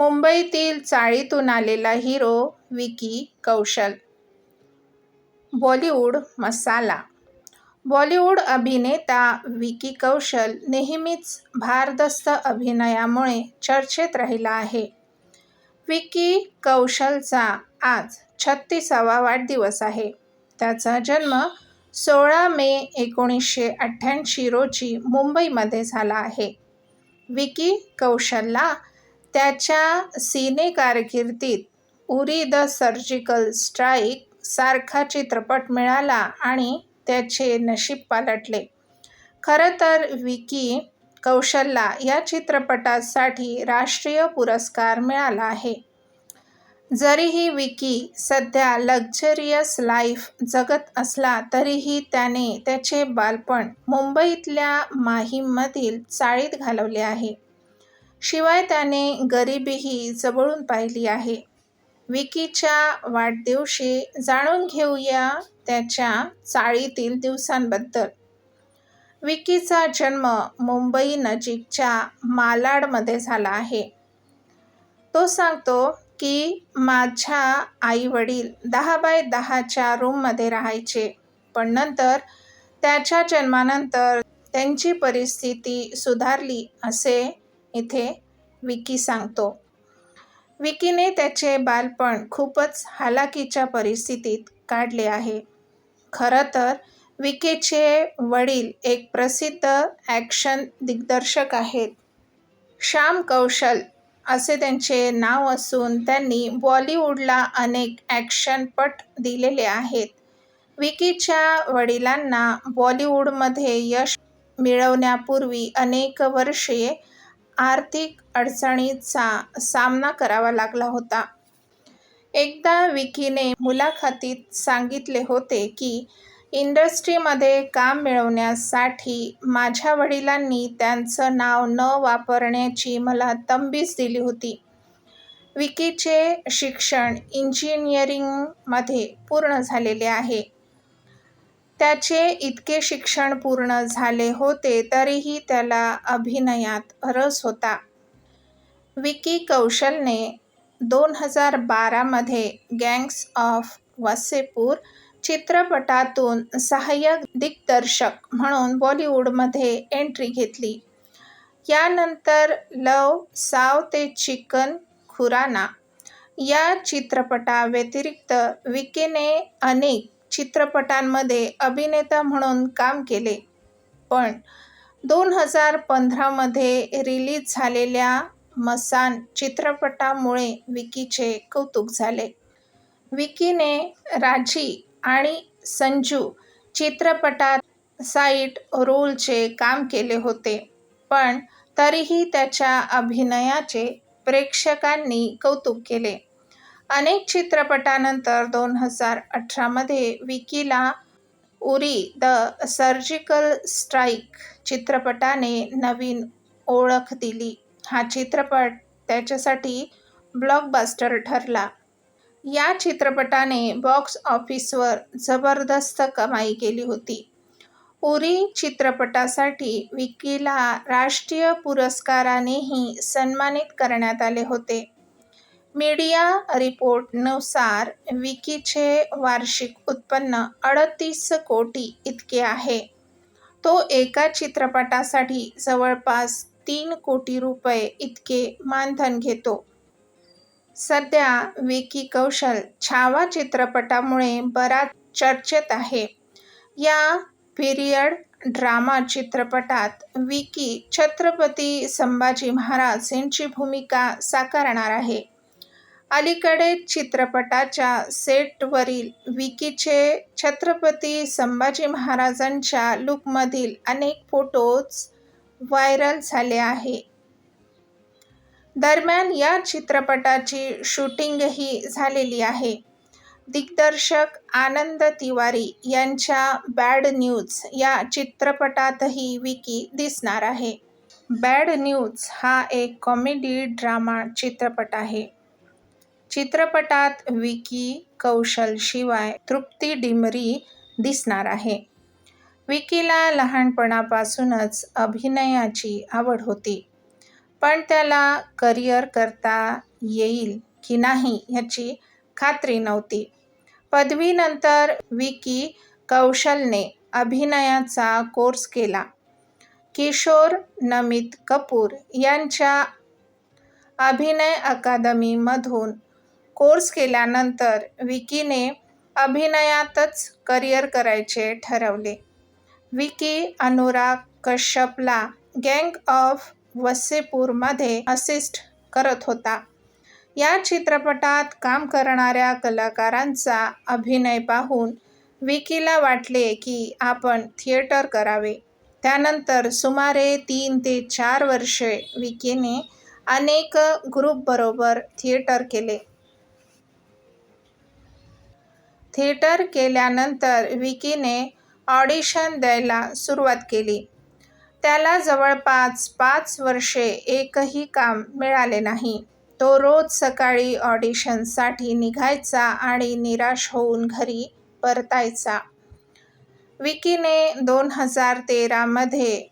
मुंबईतील चाळीतून आलेला हिरो विकी कौशल. बॉलिवूड मसाला बॉलिवूड अभिनेता विकी कौशल नेहमीच भारदस्त अभिनयामुळे चर्चेत राहिला आहे. विकी कौशलचा आज छत्तीसावा वाढदिवस आहे. त्याचा जन्म सोळा मे एकोणीसशे अठ्ठ्याऐंशी रोजी मुंबईमध्ये झाला आहे. विकी कौशलला त्याच्या सिने कारकिर्दीत उरी द सर्जिकल स्ट्राईक सारखा चित्रपट मिळाला आणि त्याचे नशीब पालटले. खरं तर विकी कौशलला या चित्रपटासाठी राष्ट्रीय पुरस्कार मिळाला आहे. जरीही विकी सध्या लक्झरियस लाईफ जगत असला तरीही त्याने त्याचे बालपण मुंबईतल्या माहीममधील चाळीत घालवले आहे. शिवाय त्याने गरिबीही जवळून पाहिली आहे. विकीच्या वाढदिवशी जाणून घेऊया त्याच्या चाळीतील दिवसांबद्दल. विकीचा जन्म मुंबई नजीकच्या मालाडमध्ये झाला आहे. तो सांगतो की माझ्या आई-वडील दहा बाय दहाच्या रूममध्ये राहायचे. पण नंतर त्याच्या जन्मानंतर त्यांची परिस्थिती सुधारली असे इथे विकी सांगतो. विकीने त्याचे बालपण खूपच हालाखीच्या परिस्थितीत काढले आहे. खरं तर विकीचे वडील एक प्रसिद्ध ॲक्शन दिग्दर्शक आहेत. श्याम कौशल असे त्यांचे नाव असून त्यांनी बॉलिवूडला अनेक ॲक्शनपट दिलेले आहेत. विकीच्या वडिलांना बॉलिवूडमध्ये यश मिळवण्यापूर्वी अनेक वर्षे आर्थिक अडचणीचा सामना करावा लागला होता. एकदा विकीने मुलाखतीत सांगितले होते की, इंडस्ट्रीमध्ये काम मिळवण्यासाठी माझ्या वडिलांनी त्यांचं नाव न वापरण्याची मला तंबीच दिली होती. विकीचे शिक्षण इंजिनिअरिंगमध्ये पूर्ण झालेले आहे. त्याचे इतके शिक्षण पूर्ण झाले होते तरीही त्याला अभिनयात रस होता. विकी कौशलने दोन हजार बारामध्ये गँग्स ऑफ वासेपूर चित्रपटातून सहाय्यक दिग्दर्शक म्हणून बॉलिवूडमध्ये एंट्री घेतली. यानंतर लव साव ते चिकन खुराना या चित्रपटाव्यतिरिक्त विकीने अनेक चित्रपटांमध्ये अभिनेता म्हणून काम केले. पण दोन हजार पंधरामध्ये रिलीज झालेल्या मसान चित्रपटामुळे विकीचे कौतुक झाले. विकीने राजी आणि संजू चित्रपटात साईट रोलचे काम केले होते. पण तरीही त्याच्या अभिनयाचे प्रेक्षकांनी कौतुक केले. अनेक चित्रपटानंतर दोन हजार अठरामध्ये विकीला उरी द सर्जिकल स्ट्राईक चित्रपटाने नवीन ओळख दिली. हा चित्रपट त्याच्यासाठी ब्लॉकबस्टर ठरला. या चित्रपटाने बॉक्स ऑफिसवर जबरदस्त कमाई केली होती. उरी चित्रपटासाठी विकीला राष्ट्रीय पुरस्कारानेही सन्मानित करण्यात आले होते. मीडिया रिपोर्टनुसार विकीचे वार्षिक उत्पन्न अडतीस कोटी इतके आहे. तो एका चित्रपटासाठी जवळपास तीन कोटी रुपये इतके मानधन घेतो. सध्या विकी कौशल छावा चित्रपटामुळे बराच चर्चेत आहे. या पिरियड ड्रामा चित्रपटात विकी छत्रपती संभाजी महाराज यांची भूमिका साकारणार आहे. अलीकडे चित्रपटाच्या सेटवरील विकीचे छत्रपती संभाजी महाराजांच्या लूकमधील अनेक फोटोज व्हायरल झाले आहे. दरम्यान या चित्रपटाची शूटिंगही झालेली आहे. दिग्दर्शक आनंद तिवारी यांच्या बॅड न्यूज या चित्रपटातही विकी दिसणार आहे. बॅड न्यूज हा एक कॉमेडी ड्रामा चित्रपट आहे. चित्रपटात विकी कौशलशिवाय तृप्ती डिमरी दिसणार आहे. विकीला लहानपणापासूनच अभिनयाची आवड होती. पण त्याला करिअर करता येईल की नाही याची खात्री नव्हती. पदवीनंतर विकी कौशलने अभिनयाचा कोर्स केला. किशोर नमित कपूर यांच्या अभिनय अकादमीमधून कोर्स केल्यानंतर विकीने अभिनयातच करिअर करायचे ठरवले. विकी अनुराग कश्यपला गँग ऑफ वसेपूरमध्ये असिस्ट करत होता. या चित्रपटात काम करणाऱ्या कलाकारांचा अभिनय पाहून विकीला वाटले की आपण थिएटर करावे. त्यानंतर सुमारे तीन ते चार वर्षे विकीने अनेक ग्रुपबरोबर थिएटर केले. थिएटर केल्यानंतर विकीने ऑडिशन द्यायला सुरुवात केली. त्याला जवळपास पाच वर्षे एकही काम मिळाले नाही. तो रोज सकाळी ऑडिशनसाठी निघायचा आणि निराश होऊन घरी परतायचा. विकीने दोन हजार तेरामध्ये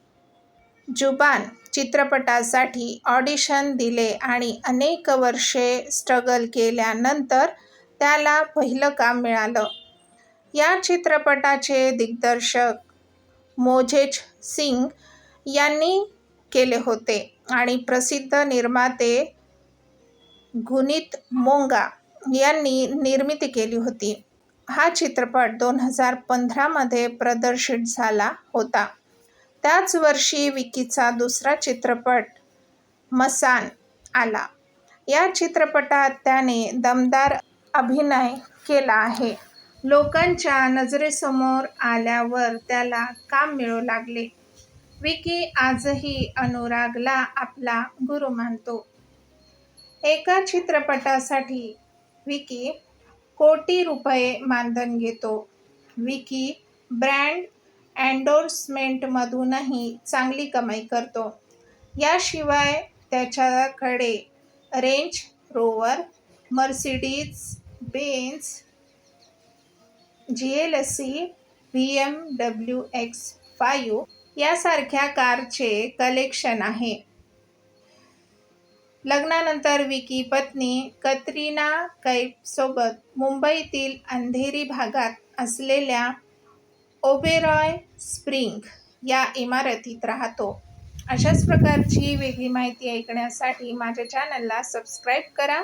जुबान चित्रपटासाठी ऑडिशन दिले आणि अनेक वर्षे स्ट्रगल केल्यानंतर त्याला पहिलं काम मिळालं. या चित्रपटाचे दिग्दर्शक मोझेज सिंग यांनी केले होते आणि प्रसिद्ध निर्माते गुनीत मोंगा यांनी निर्मिती केली होती. हा चित्रपट दोन हजार पंधरामध्ये प्रदर्शित झाला होता. त्याच वर्षी विकीचा दुसरा चित्रपट मसान आला. या चित्रपटात त्याने दमदार अभिनय केला आहे. लोकांच्या नजरेसमोर आल्यावर त्याला काम मिळू लागले. विकी आजही अनुरागला आपला गुरु मानतो. एका चित्रपटासाठी विकी कोटी रुपये मानधन घेतो. विकी ब्रँड अँडोर्समेंटमधूनही चांगली कमाई करतो. याशिवाय त्याच्याकडे Range Rover Mercedes Benz G L C B M W X five यासारख्या कारचे कलेक्शन आहे. लग्नानंतर विकी पत्नी कतरिना कैफसोबत मुंबईतील अंधेरी भागात असलेल्या ओबेरॉय स्प्रिंग या इमारतीत राहतो. अशाच प्रकारची वेगळी माहिती ऐकण्यासाठी माझ्या चॅनलला सबस्क्राईब करा.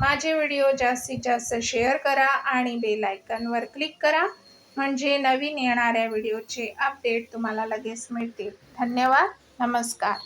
माझे व्हिडिओ जास्तीत जास्त शेअर करा आणि बेल आयकनवर क्लिक करा म्हणजे नवीन येणाऱ्या व्हिडिओचे अपडेट तुम्हाला लगेच मिळतील. धन्यवाद. नमस्कार.